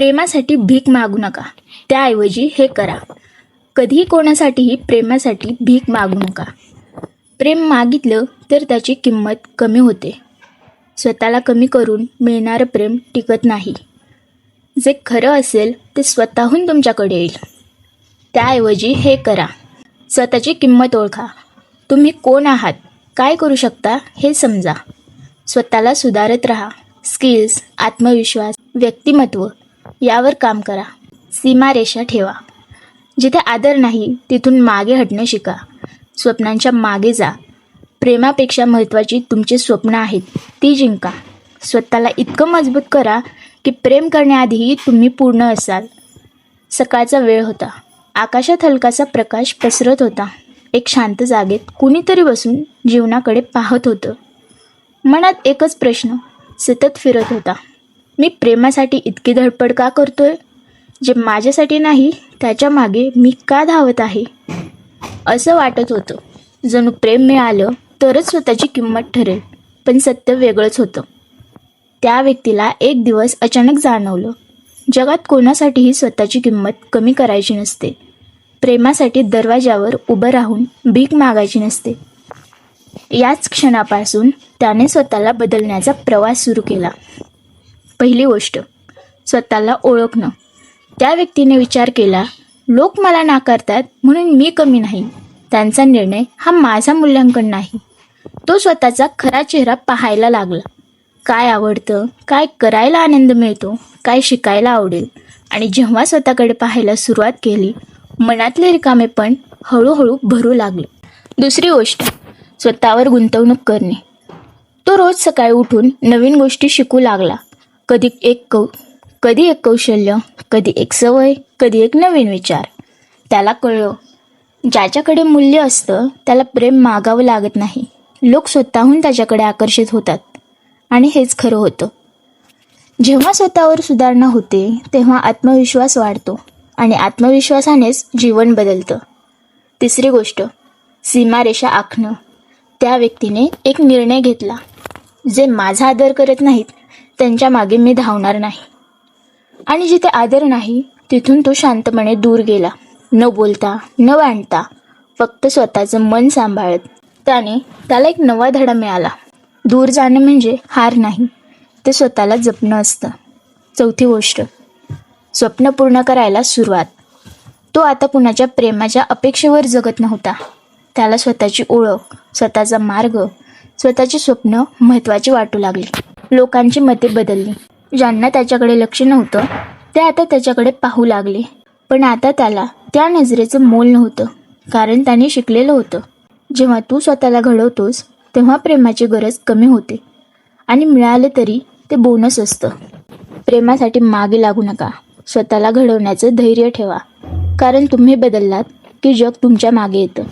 प्रेमासाठी भीक मागू नका. त्याऐवजी हे करा. कधीही कोणासाठीही प्रेमासाठी भीक मागू नका. प्रेम मागितलं तर त्याची किंमत कमी होते. स्वतःला कमी करून मिळणारं प्रेम टिकत नाही. जे खरं असेल ते स्वतःहून तुमच्याकडे येईल. त्याऐवजी हे करा. स्वतःची किंमत ओळखा. तुम्ही कोण आहात? काय करू शकता हे समजा. स्वतःला सुधारत राहा. स्किल्स आत्मविश्वास व्यक्तिमत्व यावर काम करा. सीमारेषा ठेवा. जिथे आदर नाही तिथून मागे हटणं शिका. स्वप्नांच्या मागे जा. प्रेमापेक्षा महत्त्वाची तुमची स्वप्न आहेत ती जिंका. स्वतःला इतकं मजबूत करा की प्रेम करण्याआधीही तुम्ही पूर्ण असाल. सकाळचा वेळ होता. आकाशात हलकासा प्रकाश पसरत होता. एक शांत जागेत कुणीतरी बसून जीवनाकडे पाहत होतं. मनात एकच प्रश्न सतत फिरत होता. मी प्रेमासाठी इतकी धडपड का करतोय? जे माझ्यासाठी नाही त्याच्यामागे मी का धावत आहे? असं वाटत होतं. जणू प्रेम मिळालं तरच स्वतःची किंमत ठरेल पण सत्य वेगळंच होतं. त्या व्यक्तीला एक दिवस अचानक जाणवलं. जगात कोणासाठीही स्वतःची किंमत कमी करायची नसते. प्रेमासाठी दरवाजावर उभं राहून भीक मागायची नसते. याच क्षणापासून त्याने स्वतःला बदलण्याचा प्रवास सुरू केला. पहिली गोष्ट स्वतःला ओळखणं. त्या व्यक्तीने विचार केला लोक मला नाकारतात म्हणून मी कमी नाही. त्यांचा निर्णय हा माझा मूल्यांकन नाही. तो स्वतःचा खरा चेहरा पाहायला लागला. काय आवडतं? काय करायला आनंद मिळतो? काय शिकायला आवडेल? आणि जेव्हा स्वतःकडे पाहायला सुरुवात केली मनातले रिकामे पण हळूहळू भरू लागले. दुसरी गोष्ट स्वतःवर गुंतवणूक करणे. तो रोज सकाळी उठून नवीन गोष्टी शिकू लागला. कधी एक कौ कधी एक कौशल्य कधी एक सवय कधी एक नवीन विचार. त्याला कळलं. ज्याच्याकडे मूल्य असतं त्याला प्रेम मागावं लागत नाही. लोक स्वतःहून त्याच्याकडे आकर्षित होतात. आणि हेच खरं होतं. जेव्हा स्वतःवर सुधारणा होते तेव्हा आत्मविश्वास वाढतो. आणि आत्मविश्वासानेच जीवन बदलतं. तिसरी गोष्ट सीमारेषा आखणं. त्या व्यक्तीने एक निर्णय घेतला. जे माझा आदर करत नाहीत त्यांच्या मागे मी धावणार नाही. आणि जिथे आदर नाही तिथून तो शांतपणे दूर गेला. न बोलता न वांडता फक्त स्वतःचं मन सांभाळत त्याने त्याला एक नवा धडा मिळाला. दूर जाणं म्हणजे हार नाही ते स्वतःला जपणं असतं. चौथी गोष्ट स्वप्न पूर्ण करायला सुरुवात. तो आता कुणाच्या प्रेमाच्या अपेक्षेवर जगत नव्हता. त्याला स्वतःची ओळख स्वतःचा मार्ग स्वतःची स्वप्न महत्त्वाची वाटू लागली. लोकांची मते बदलली. ज्यांना त्याच्याकडे लक्ष नव्हतं ते आता त्याच्याकडे पाहू लागले. पण आता त्याला त्या नजरेचं मोल नव्हतं कारण त्याने शिकलेलं होतं. जेव्हा तू स्वतःला घडवतोस तेव्हा प्रेमाची गरज कमी होते. आणि मिळालं तरी ते बोनस असतं. प्रेमासाठी मागे लागू नका. स्वतःला घडवण्याचं धैर्य ठेवा. कारण तुम्ही बदललात की जग तुमच्या मागे येतं.